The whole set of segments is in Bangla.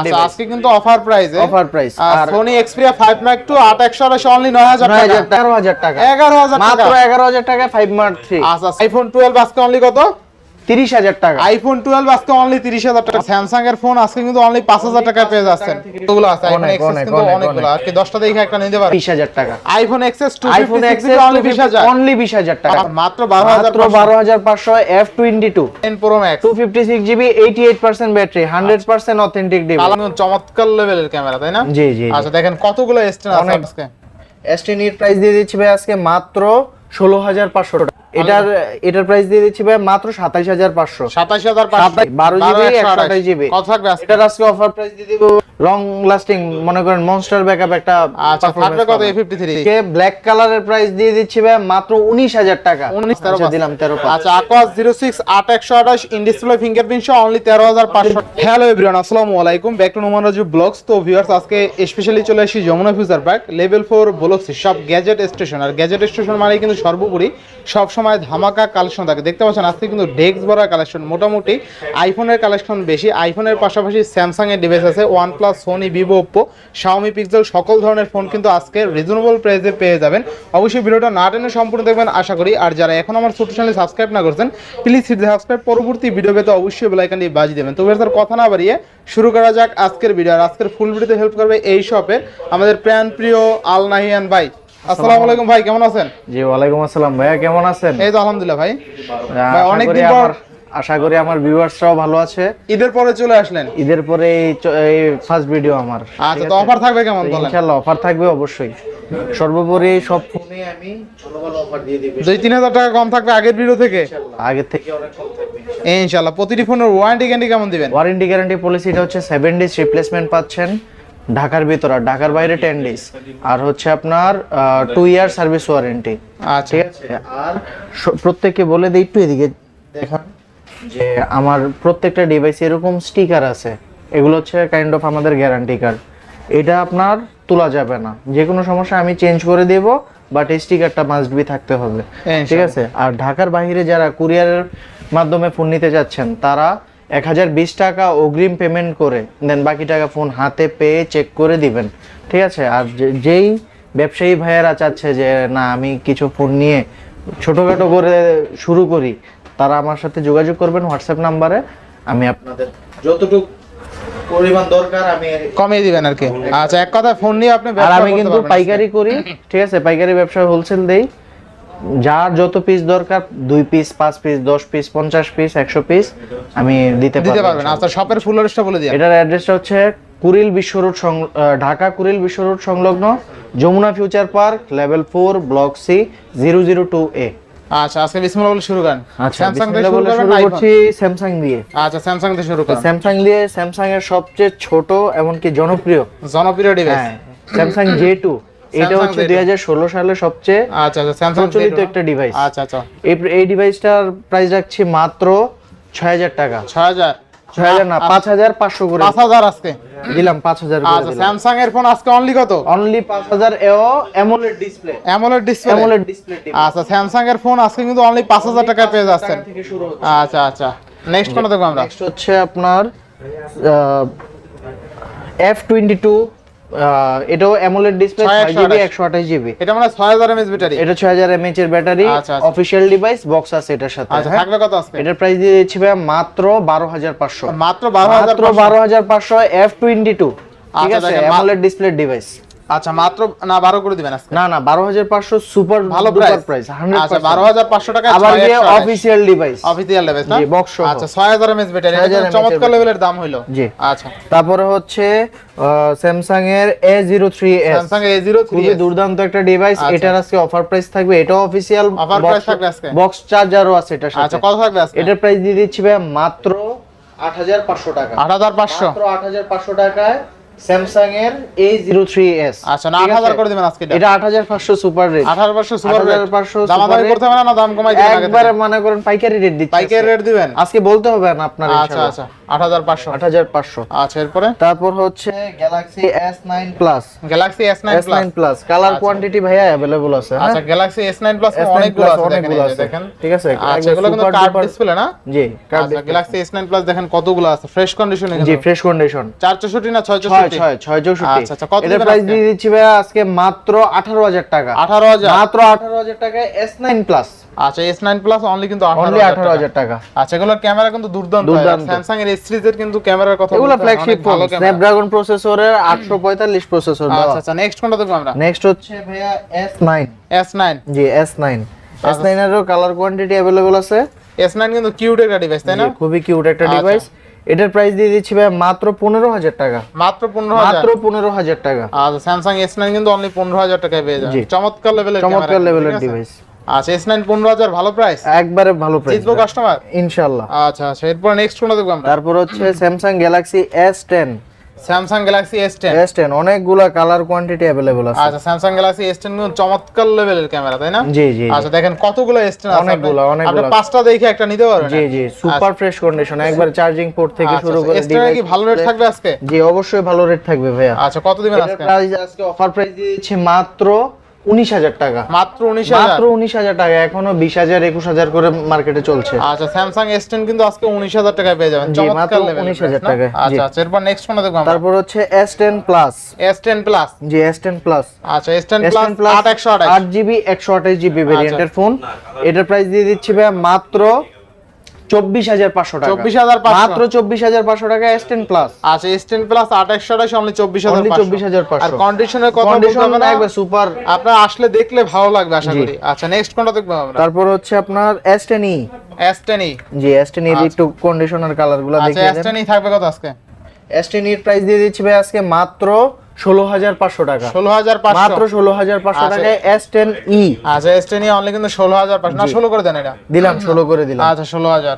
আচ্ছা আজকে কিন্তু অফার প্রাইসে অফার প্রাইস আর সোনি এক্সপিরিয়া 5 মার্ক 2 8128 অনলি 9000 নয় টাকা। হাজার টাকা। 11000 টাকা মাত্র এগারো হাজার টাকা ফাইভ মার্ক থ্রি আচ্ছা আইফোন 12 আজকে অনলি কত? তিরিশ হাজার টাকা। আইফোন 12 আজকে অনলি 30000 টাকা। স্যামসাং এর ফোন আজকে কিন্তু অনলি 5000 টাকায় পেয়ে যাচ্ছেন। এগুলো আছে? আইফোন অনেক, এক্সএস অনেক, কিন্তু অনেক, অনেকগুলো। অনেক। আজকে 10টা দেখে একটা নিতে পারেন বিশ হাজার টাকা। IPhone XS iPhone 256 XS only 20000 only বিশ হাজার। টাকা। মাত্র 12000 মাত্র বারো হাজার পাঁচশো F twenty two 10 pro max two fifty six GB eighty eight percent battery hundred percent authentic device চমৎকার লেভেলের ক্যামেরা তাই না? জি, জি, জি। আচ্ছা দেখেন কতগুলো আছে। আজকে? এস টেন প্রাইস দিয়ে দিচ্ছি ভাই আজকে মাত্র ষোলো হাজার পাঁচশো টাকা। এটার এটার প্রাইস দিয়ে দিচ্ছি ভাই মাত্র সাতাইশ হাজার পাঁচশো। 27500 বারো জিবি একশো আঠাশ জিবি কত থাকবে আজকে এটার আজকে অফার প্রাইস দিয়ে দিব লং লাস্টিং মনে করেন মনস্টার ব্যাকআপ একটা আচ্ছা থাকবে কত A53? ব্ল্যাক কালারের প্রাইস দিয়ে দিচ্ছি ভাই মাত্র উনিশ হাজার টাকা। 19 আচ্ছা, দিলাম। আচ্ছা আকোয়াস 06 8128 ইন ডিসপ্লে ফিঙ্গারপ্রিন্ট সহ অনলি 13500 হ্যালো এভরিওয়ান আসসালামু আলাইকুম। Back to Noman Raju blogs তো ভিউয়ার্স আজকে স্পেশালি চলে আসি Jamuna future park level 4 blogs সব গ্যাজেট স্টেশন আর গ্যাজেট স্টেশন মানে কিন্তু সর্বোপরি সব সময় ধামাকা কালেকশন থাকে। দেখতে পাচ্ছেন, আজকে কিন্তু ডেস্ক ভরা কালেকশন মোটামুটি আইফোনের কালেকশন বেশি। আইফোনের পাশাপাশি স্যামসাং এর ডিভাইস আছে OnePlus Sony Vivo Oppo Xiaomi Pixel সকল ধরনের ফোন কিন্তু আজকে রিজনেবল প্রাইসে পেয়ে যাবেন। অবশ্যই ভিডিওটা না টেনে সম্পূর্ণ দেখবেন, আশা করি। আর যারা এখন আমার ছোট চ্যানেল সাবস্ক্রাইব না করছেন প্লিজ সাবস্ক্রাইব পরবর্তী ভিডিও পেতে অবশ্যই বেল আইকনটি বাজিয়ে দেবেন। তো স্যার কথা না বাড়িয়ে শুরু করা যাক আজকের ভিডিও আর আজকের ফুল ভিডিওতে হেল্প করবে এই শপের আমাদের প্রাণ প্রিয় আল নাহিয়ান ভাই। আসসালামু আলাইকুম ভাই কেমন আছেন? জি ওয়ালাইকুম আসসালাম। ভাইয়া কেমন আছেন? এই তো আলহামদুলিল্লাহ ভাই। আশা করি দিন পর- আশা করি আমার ভিউয়ার্সরাও ভালো আছে। ঈদের পরে চলে আসলেন? ঈদের পরে এই ফার্স্ট ভিডিও আমার। আচ্ছা তো অফার থাকবে কেমন বলেন? ইনশাআল্লাহ অফার থাকবে অবশ্যই। সর্বোপরি সব ফোনে আমি ভালো ভালো অফার দিয়ে দিব। দুই তিন হাজার টাকা কম থাকবে আগের ভিডিও থেকে? আগের থেকে অনেক কম থাকবে ইনশাল্লাহ প্রতিটি ফোনের ওয়ারেন্টি গ্যারান্টি কেমন দিবেন? ওয়ারেন্টি গ্যারান্টি পলিসিটা হচ্ছে সেভেন ডেজ রিপ্লেসমেন্ট পাচ্ছেন। ঢাকার ভিতর আর ঢাকার বাইরে টেন ডেজ আর হচ্ছে আপনার টু ইয়ার সার্ভিস ওয়ারেন্টি ঠিক আছে? আর প্রত্যেককে বলে দিই একটু এদিকে দেখান যে আমার প্রত্যেকটা ডিভাইস এরকম স্টিকার আছে। এগুলো হচ্ছে কাইন্ড অফ আমাদের গ্যারান্টি কার্ড এটা আপনার তোলা যাবে না। যে কোনো সমস্যা আমি চেঞ্জ করে দেব বাট এই স্টিকারটা মাস্ট বি থাকতে হবে। ঠিক আছে? আর ঢাকার বাইরে যারা কুরিয়ারের মাধ্যমে ফোন নিতে যাচ্ছেন তারা এক হাজার বিশ টাকা অগ্রিম পেমেন্ট করে দেন বাকি টাকা ফোন হাতে পেয়ে চেক করে দিবেন। ঠিক আছে? আর যে- যেই ব্যবসায়ী ভাইয়েরা চাচ্ছে যে না আমি কিছু ফোন নিয়ে ছোটোখাটো করে শুরু করি তারা আমার সাথে যোগাযোগ করবেন হোয়াটসঅ্যাপ নাম্বারে আমি আপনাদের যতটুকু পরিমাণ দরকার আমি কমিয়ে দিবেন আর কি। আচ্ছা এক কথা ফোন নিয়ে আপনি আর আমি কিন্তু পাইকারি করি। ঠিক আছে? পাইকারি ব্যবসা হোলসেল দেই। যার যত পিস দরকার দুই পিস পাঁচ পিস দশ পিস পঞ্চাশ পিস একশো পিস আমি দিতে দিতে পারবেন। আচ্ছা শপের ফুল অ্যাড্রেসটা বলে দিন এটার অ্যাড্রেসটা হচ্ছে কুরিল বিশ্ব রোড ঢাকা কুরিল বিশ্ব রোড সংলগ্ন Jamuna future park level four block C zero zero two A আচ্ছা আজকে বিসমিল্লাহ বলে শুরু করেন। আচ্ছা স্যামসাং শুরু করবেন? করছি স্যামসাং দিয়ে। আচ্ছা স্যামসাং শুরু করেন। স্যামসাং দিয়ে স্যামসাং এর সবচেয়ে ছোট এমনকি জনপ্রিয়? জনপ্রিয় ডিভাইস স্যামসাং জে টু এটা হচ্ছে J2 দুই হাজার ষোলো সালে সবচেয়ে আচ্ছা আচ্ছা স্যামসাং প্রচলিত একটা ডিভাইস আচ্ছা আচ্ছা। এই ডিভাইসটার প্রাইস রাখছি মাত্র ছয় হাজার টাকা। ছয় হাজার। ছয় হাজার না পাঁচ হাজার পাঁচশো করে। পাঁচ হাজার আজকে। দিলাম পাঁচ হাজার আচ্ছা স্যামসাং এর ফোন আজকে অনলি কত? অনলি পাঁচ হাজার এও AMOLED display AMOLED display AMOLED display আচ্ছা স্যামসাং এর ফোন আজকে কিন্তু অনলি পাঁচ হাজার টাকায় পেয়ে যাচ্ছেন। আচ্ছা আচ্ছা। নেক্সট কোন দেখব আমরা? নেক্সট হচ্ছে আপনার এফ টোয়েন্টি টু এটাও অ্যামোলেড ডিসপ্লে ছয় ছয় একশো জিবি আঠাশ। একশো আঠাশ জিবি এটা মানে ছয় হাজার এমএস ব্যাটারি। এটা ছয় হাজার এমএচ এর ব্যাটারি। অফিসিয়াল ডিভাইস বক্স আছে এটার সাথে আচ্ছা হ্যাঁ? থাকবে কত আসবে? এটার প্রাইস দিয়ে দিচ্ছি ভাই মাত্র বারো হাজার পাঁচশো। মাত্র 12500 মাত্র বারো হাজার পাঁচশো এফ টোয়েন্টি টু ঠিক আচ্ছা, আছে? অ্যামোলেড ডিসপ্লে ডিভাইস আচ্ছা মাত্র না বারো করে দিবেন আজকে? না না বারো হাজার পাঁচশো সুপার ভালো প্রাইস প্রাইস প্রাইস আচ্ছা বারো হাজার পাঁচশো টাকা আবার গিয়ে অফিসিয়াল ডিভাইস অফিসিয়াল লেভেল না? জি, সহ। আচ্ছা ছয় হাজার এমএস ব্যাটারি 6000 mAh চমৎকার লেভেলের দাম হইল। জি। আচ্ছা। তারপরে হচ্ছে স্যামসাং এর A zero three S Samsung A zero three খুবই দুর্দান্ত একটা ডিভাইস আচ্ছা। এটার আজকে অফার প্রাইস থাকবে। এটাও অফিসিয়াল Offer price থাকবে আজকে? বক্স চার্জারও আছে এটার আচ্ছা কত থাকবে আজকে? এটার প্রাইস দিয়ে দিচ্ছি ভাই মাত্র আট হাজার পাঁচশো টাকা। আট হাজার পাঁচশো। মাত্র আট হাজার পাঁচশো টাকায় স্যামসাং এর A03s আচ্ছা 8000 করে দিবেন আজকে এটা। 8500 সুপার রেট। 8500 super rate. 8500 দাম করতে না দাম কমাই দিবেন একবারে মনে করেন পাইকারি রেট দিচ্ছি। পাইকারি রেট দিবেন? আজকে বলতে হবে না আপনার আচ্ছা আচ্ছা 8500 8500 আচ্ছা তারপর হচ্ছে Galaxy S9 Plus Galaxy S9 Plus S9 Plus colour আচ্ছা। কোয়ান্টিটি ভাইয়া अवेलेबल আছে হ্যাঁ? আচ্ছা Galaxy S9 Plus অনেকগুলো আছে অনেকগুলো আছে। দেখেন। ঠিক আছে আচ্ছা এগুলো কিন্তু কার্ড ডিসপ্লে না? জি কার্ড আচ্ছা, Galaxy S9 Plus দেখেন কতগুলো আছে ফ্রেশ কন্ডিশনে জি ফ্রেশ কন্ডিশন 464 না 664 আচ্ছা, আচ্ছা, কত প্রাইস আজকে? দিয়ে দিচ্ছি ভাইয়া আজকে মাত্র আঠারো হাজার টাকা। মাত্র প্লাস আচ্ছা প্লাস অনলি কিন্তু টাকা। আচ্ছা এগুলোর ক্যামেরা কিন্তু দুর্দান্ত। দুর্দান্ত। স্যামসাং এর এস সিরিজের কিন্তু ক্যামেরার কথা এগুলো ফ্ল্যাগশিপ ফোন স্ন্যাপড্রাগন প্রসেসরের প্রসেসর আচ্ছা আচ্ছা নেক্সট কোনটা দেখব আমরা? নেক্সট হচ্ছে ভাইয়া এস নাইন এস নাইন জি এরও কালার কোয়ান্টিটি অ্যাভেলেবল আছে। এস নাইন কিন্তু কিউট একটা ডিভাইস তাই না? খুবই কিউট একটা। ডিভাইস এটার প্রাইস দিয়ে দিচ্ছি ভাই মাত্র পনেরো হাজার টাকা। মাত্র পনেরো মাত্র পনেরো হাজার টাকা। আর স্যামসাং এস নাইন কিন্তু অনলি পনেরো হাজার টাকায় পেয়ে যাবেন চমৎকার লেভেলের চমৎকার লেভেলের ডিভাইস আচ্ছা এস নাইন পনেরো হাজার ভালো প্রাইস একবারে ভালো প্রাইস জিতবো কাস্টমার ইনশাআল্লাহ। আচ্ছা আচ্ছা এরপর নেক্সট কোনটা দেখব আমরা? তারপর হচ্ছে Samsung Galaxy S ten Samsung Galaxy S ten S ten অনেকগুলা কালার কোয়ান্টিটি অ্যাভেলেবল আছে। আচ্ছা স্যামসাং গ্যালাক্সি এস টেন কিন্তু চমৎকার লেভেলের ক্যামেরা তাই না? জি জি আচ্ছা দেখেন কতগুলো এস টেন আছে অনেকগুলো, অনেকগুলো। আপনি। পাঁচটা দেখে একটা নিতে পারবেন। জি জি সুপার ফ্রেশ কন্ডিশন একবার চার্জিং পোর্ট থেকে শুরু করে এস টেনের কি device ভালো রেট থাকবে আজকে? জি অবশ্যই ভালো রেট থাকবে ভাইয়া। আচ্ছা কত দিবেন আজকে? প্রাইস আজকে অফার প্রাইস দিয়েছি মাত্র উনিশ হাজার টাকা। মাত্র উনিশ মাত্র উনিশ হাজার টাকা এখনও বিশ হাজার একুশ হাজার করে মার্কেটে চলছে। আচ্ছা স্যামসাং এস টেন কিন্তু আজকে উনিশ হাজার টাকায় পেয়ে যাবেন। মাত্র চমৎকার লেভেল 19,000 আচ্ছা আচ্ছা এরপর নেক্সট কোনটা দেখব তারপর হচ্ছে S ten plus S ten plus জি এস টেন প্লাস আচ্ছা এস টেন প্লাস আট একশো আট জিবি একশো আঠাশ জিবি ভেরিয়েন্টের ফোন এটার প্রাইস দিয়ে দিচ্ছি ভাই মাত্র চব্বিশ হাজার পাঁচশো টাকা। 24,500 মাত্র চব্বিশ হাজার পাঁচশো টাকা এস প্লাস আচ্ছা এস প্লাস আট একশো অনলি চব্বিশ হাজার Only 24,500 আর কন্ডিশনের কন্ডিশন একবার সুপার আপনার আসলে দেখলে ভালো লাগবে আশা করি। আচ্ছা নেক্সট কোনটা দেখব আমরা? তারপর হচ্ছে আপনার ই ই জি এস টেন এর একটু কন্ডিশনার কালারগুলো আচ্ছা ই থাকবে কত আজকে? এর প্রাইস দিয়ে দিচ্ছি ভাই আজকে মাত্র ষোলো হাজার পাঁচশো টাকা। ষোলো হাজার মাত্র ষোলো হাজার পাঁচশো। টাকায় এস টেন ই আচ্ছা এস টেন ই অনলি কিন্তু ষোলো হাজার পাঁচশো। না ষোলো করে দেন এটা। দিলাম ষোলো করে দিলাম। আচ্ছা ষোলো হাজার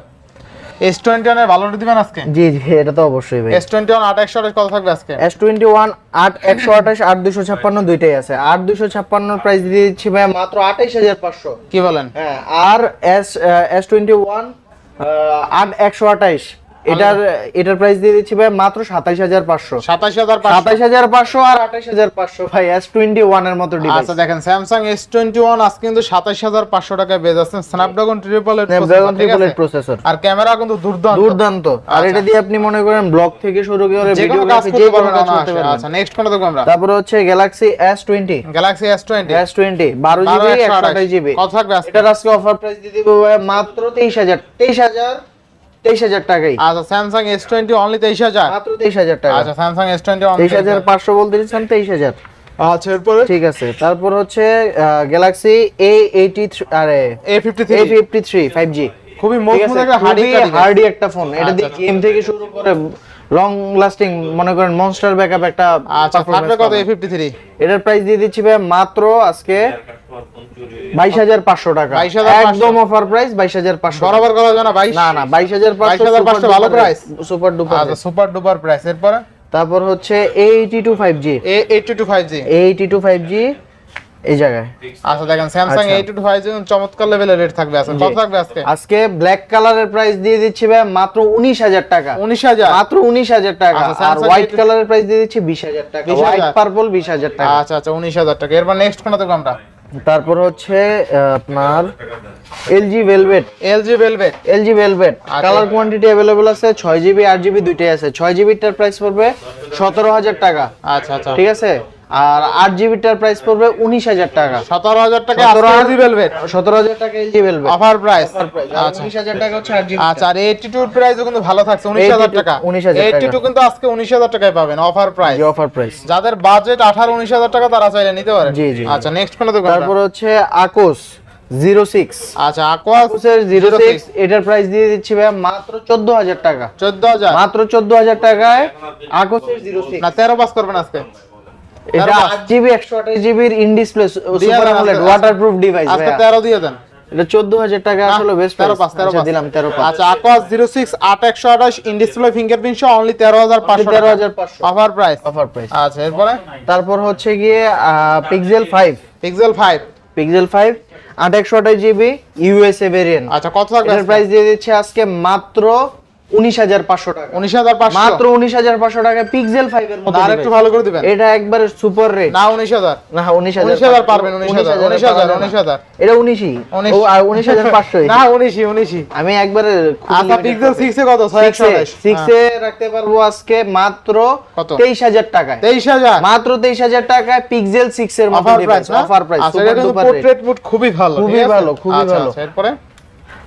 এস টোয়েন্টি ওয়ানের ভালো দিবেন আজকে? জি জি এটা তো অবশ্যই ভাই। এস টোয়েন্টি ওয়ান আট একশো আঠাশ কত থাকবে আজকে? এস টোয়েন্টি ওয়ান আট একশো আঠাশ আট দুশো ছাপ্পান্ন দুইটাই আছে। আট দুশো ছাপ্পান্ন প্রাইস দিয়ে দিচ্ছি ভাই মাত্র আঠাইশ হাজার পাঁচশো। কি বলেন? হ্যাঁ আর এস এস টোয়েন্টি ওয়ান আট একশো আঠাইশ এটার এটার প্রাইস দিয়ে দিচ্ছি ভাই মাত্র সাতাইশ হাজার পাঁচশো। হাজার সাতাইশ হাজার পাঁচশো আর আঠাইশ হাজার পাঁচশো ভাই এস টোয়েন্টি ওয়ানের মতো ডিভাইস আচ্ছা দেখেন স্যামসাং এস টোয়েন্টি ওয়ান আজকে কিন্তু সাতাশ হাজার পাঁচশো টাকায় বেজ আছেন Snapdragon triple Snapdragon triple eight processor আর ক্যামেরা কিন্তু দুর্দান্ত। দুর্দান্ত। আর এটা দিয়ে আপনি মনে করেন ব্লগ থেকে শুরু করে কোনো কাজ করতে যে কোনো পারবেন কাজ করতে পারবেন। আচ্ছা নেক্সট কোনটা দেখব আমরা। তারপরে হচ্ছে Galaxy S twenty Galaxy S twenty S twenty বারো জিবি একশো আঠাশ জিবি কত থাকবে এটার আজকে অফার প্রাইস দিয়ে দিব মাত্র তেইশ হাজার। তেইশ হাজার তেইশ হাজার টাকাই। আচ্ছা স্যামসাং এস টোয়েন্টি অনলি তেইশ হাজার? মাত্র তেইশ হাজার টাকা। আচ্ছা স্যামসাং এস টোয়েন্টি তেইশ হাজার পাঁচশো বলতে তেইশ হাজার। আচ্ছা এরপরে? ঠিক আছে তারপর হচ্ছে গ্যালাক্সি এ এইটি আরে A fifty A fifty three five G খুবই মজবুত একটা হার্ডি হার্ডি একটা ফোন এটা দিয়ে গেম থেকে শুরু করে লং লাস্টিং মনে করেন মনস্টার ব্যাকআপ একটা আচ্ছা কত। এ ফিফটি থ্রি এটার প্রাইস দিয়ে দিচ্ছি ভাই মাত্র আজকে বাইশ হাজার পাঁচশো টাকা। একদম অফার প্রাইস বাইশ হাজার পাঁচশো। বরাবর করা যায় না বাইশ? না না বাইশ হাজার 22,500 ভালো price? Super duper super duper price এরপরে? তারপর হচ্ছে eighty two five G A eighty two five G eighty two five G এই জায়গায়। আচ্ছা দেখেন স্যামসাং। এইটটি টু ফাইভ চমৎকার লেভেলের রেট থাকবে আজকে। কত থাকবে আজকে? আজকে ব্ল্যাক কালারের প্রাইস দিয়ে দিচ্ছি ভাই মাত্র উনিশ হাজার টাকা। উনিশ হাজার? মাত্র উনিশ হাজার টাকা। আচ্ছা, আর হোয়াইট A2 কালারের প্রাইস দিয়ে দিচ্ছি বিশ হাজার টাকা। হোয়াইট পার্পল বিশ হাজার টাকা। আচ্ছা আচ্ছা উনিশ হাজার টাকা। এরপর নেক্সট কোনটা দেখব আমরা? তারপর হচ্ছে আপনার LG Velvet LG Velvet LG Velvet. Colour quantity available আছে ছয় জিবি আট জিবি দুইটাই আছে। ছয় জিবিটার প্রাইস পড়বে সতেরো হাজার টাকা। আচ্ছা আচ্ছা। ঠিক আছে? আর আট জিবিটার প্রাইস পড়বে উনিশ হাজার টাকা। সতেরো হাজার টাকা সতেরো এলজি ভেলভেট সতেরো হাজার টাকা এলজি ভেলভেট অফার প্রাইস আচ্ছা। উনিশ হাজার টাকা হচ্ছে আট জিবি আচ্ছা আর প্রাইসও কিন্তু ভালো থাকছে উনিশ হাজার টাকা। 19,000 টাকা। এইটটি টু কিন্তু আজকে উনিশ হাজার টাকায় পাবেন অফার প্রাইস অফার প্রাইস যাদের বাজেট আঠারো উনিশ হাজার টাকা তারা চাইলে নিতে পারে। জি, জি। আচ্ছা নেক্সট কোনটা দেখব তারপর হচ্ছে আকোস জিরো সিক্স আচ্ছা জিরো সিক্স এটার প্রাইস দিয়ে দিচ্ছি ভাই মাত্র চোদ্দ হাজার টাকা। চোদ্দ হাজার। মাত্র চোদ্দ হাজার টাকায় জিরো সিক্স না তেরো পাস করবেন আজকে। এটা তেরো আট জিবি একশো আঠাশ জিবির in display super then waterproof device আজকে তেরো দিয়ে দেন। এটা চোদ্দ হাজার টাকা আসলে বেস্ট পাঁচ তেরো পাঁচ। দিলাম তেরো পাঁচ। আচ্ছা আকোয়াস জিরো সিক্স আট একশো আঠাশ ইন ডিসপ্লে ফিঙ্গারপ্রিন্ট সহ অনলি তেরো হাজার পাঁচশো তেরো হাজার পাঁচশো। অফার প্রাইস অফার প্রাইস আচ্ছা এরপরে? তারপর হচ্ছে গিয়ে Pixel five Pixel five Pixel five আট একশো আঠাশ জিবি ইউএসএ ভেরিয়েন্ট আচ্ছা কত থাকবে প্রাইস দিয়ে দিচ্ছে আজকে মাত্র উনিশ হাজার পাঁচশো টাকা। উনিশ হাজার পাঁচশো? মাত্র উনিশ হাজার পাঁচশো টাকা পিক্সেল ফাইভ এর মতো আর একটু ভালো করে দিবেন। এটা একবারে সুপার রেট না উনিশ হাজার। না উনিশ উনিশ হাজার পারবেন উনিশ হাজার উনিশ হাজার উনিশ হাজার এটা উনিশই। উনিশ। ও আর উনিশ হাজার পাঁচশো না উনিশই উনিশই। আমি একবারে আচ্ছা পিক্সেল সিক্স এ কত? ছয় একশো সিক্স এ রাখতে পারব আজকে মাত্র তেইশ হাজার টাকায়। তেইশ হাজার? মাত্র তেইশ হাজার টাকায় পিক্সেল সিক্স এর অফার প্রাইস অফার প্রাইস আচ্ছা পোর্ট্রেট মুড খুবই ভালো। খুবই ভালো, খুবই আচ্ছা, ভালো। এরপরে?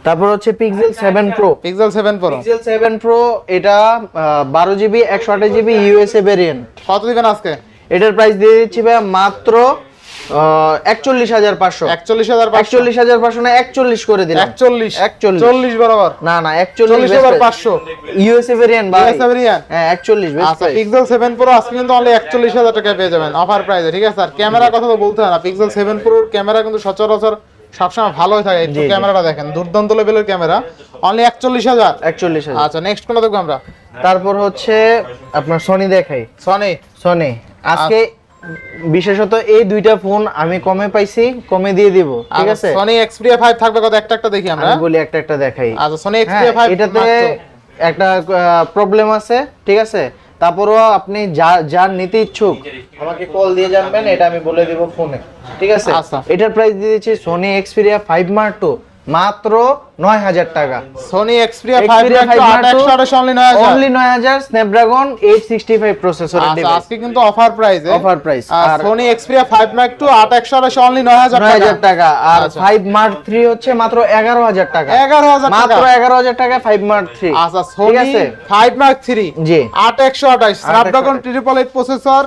তারপর হচ্ছে Pixel seven Pro Pixel seven Pro Pixel seven Pro এটা বারো জিবি একশো আঠাশ জিবি ইউএসএ ভেরিয়েন্ট কত দিবেন আজকে? এটার প্রাইস দিয়ে দিচ্ছি ভাই মাত্র একচল্লিশ হাজার পাঁচশো। একচল্লিশ হাজার একচল্লিশ হাজার পাঁচশো না একচল্লিশ করে দিলাম। একচল্লিশ। একচল্লিশ। চল্লিশ বরাবর। না না চল্লিশ একচল্লিশ হাজার পাঁচশো। ইউএসএ ভেরিয়েন্ট ভাই। USA variant? হ্যাঁ একচল্লিশ আচ্ছা পিক্সেল সেভেন প্রো আজকে কিন্তু অনলি একচল্লিশ হাজার টাকায় পেয়ে যাবেন। অফার প্রাইসে ঠিক আছে? আর ক্যামেরার কথা তো বলতে হয় না। পিক্সেল সেভেন প্রোর ক্যামেরা কিন্তু সচরাচর সবসময় ভালোই থাকে একটু। ক্যামেরাটা দেখেন। দুর্দান্ত লেভেলের ক্যামেরা। অনলি একচল্লিশ হাজার। একচল্লিশ হাজার। আচ্ছা নেক্সট কোনটা দেখব আমরা? তারপর হচ্ছে আপনার সনি দেখাই। সনি সনি আজকে বিশেষত এই দুইটা ফোন আমি কমে পাইছি কমে দিয়ে দিব ঠিক আছে? সনি এক্সপিরিয়া ফাইভ থাকবে কত? একটা একটা দেখি আমরা। আমি বলি একটা একটা দেখাই। আচ্ছা সনি হ্যাঁ, এক্সপিরিয়া ফাইভ এটাতে একটা প্রবলেম আছে ঠিক আছে? তারপরও আপনি যা যা নিতে ইচ্ছুক আমাকে কল দিয়ে জানবেন এটা আমি বলে দিব ফোনে। ঠিক আছে? আচ্ছা। এটার প্রাইস দিয়ে দিচ্ছি Sony Xperia five Mark two মাত্র নয় হাজার টাকা। সোনি এক্সপিরিয়া ফাইভ Xperia একটু 5 আট একশো আঠাশ অনলি নয় হাজার। Snapdragon eight sixty five processor আজকে কিন্তু অফার প্রাইসে আর আর- সনি ফাইভ ম্যাক টু আট একশো আঠাশ অনলি নয় হাজার নয় হাজার টাকা। আর। ফাইভ মার্ক থ্রি হচ্ছে মাত্র এগারো হাজার টাকা। এগারো হাজার মাত্র এগারো হাজার টাকা ফাইভ মার্ক থ্রি আচ্ছা সনি ফাইভ মার্ক থ্রি জি। আট একশো আঠাশ স্ন্যাপড্রাগন ট্রিপল এইট প্রসেসর